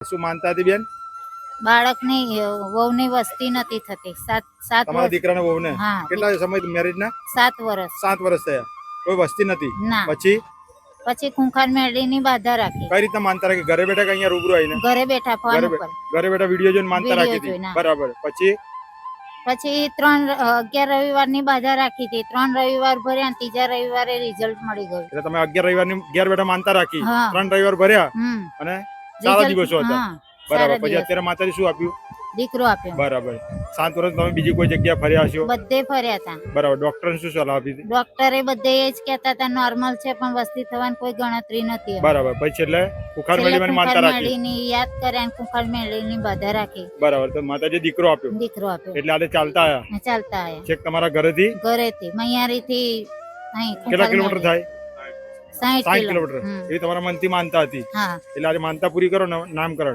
શું માનતા હતી બેન? બાળકની વહુની વસ્તી નથી થતી. સાત સાત તમારા દીકરાને વહુને? હા. કેટલા સમય મેરેજ ના? સાત વર્ષ. સાત વર્ષ થયા. કોઈ વસ્તી નથી. ના. પછી? પછી ખૂંખાર મેળીની બાધા રાખી. કઈ રીતના માનતા રાખી? ઘરે બેઠા કે અહીંયા રૂબરૂ આવીને? ઘરે બેઠા ફોન ઘરે ઉપર. ઘરે બેઠા વીડિયો જોઈને માનતા Video રાખી હતી. જોઈને, બરાબર. પછી? પછી ત્રણ અ, અગિયાર રવિવારની બાધા રાખી હતી. ત્રણ રવિવાર ભર્યા ત્રીજા રવિવારે રિઝલ્ટ મળી ગયું. એટલે તમે અગિયાર રવિવારની ઘેર બેઠા માનતા રાખી. હા. ત્રણ રવિવાર ભર્યા. હમ. અને સારા દિવસો હતા. બરાબર. પછી અત્યારે માતાજી શું આપ્યું? દીકરો આપ્યો. બરાબર. સાત વર્ષ તમે બીજી કોઈ જગ્યા ફર્યા છો બધે ફર્યા હતા. બરાબર. ડોક્ટર શું સલાહ આપી હતી? ડોક્ટરે બધે એ જ કહેતા હતા નોર્મલ છે પણ વસ્તી થવાની કોઈ ગણતરી નથી બરાબર. પછી એટલે કુખાર મેળવીને માનતા રાખી. ની યાદ કરે અને કુંભાર મેળીની બધા રાખી. બરાબર. તો માતાજી દીકરો આપ્યો? દીકરો આપ્યો. એટલે આજે ચાલતા આયા? ચાલતા આયા. છેક તમારા ઘરેથી? ઘરેથી. મૈયારી થી અહીં કેટલા કિલોમીટર થાય? સાઠ કિલોમીટર. એ તમારા મનથી માનતા હતી. એટલે આજે માનતા પૂરી કરો ને નામકરણ.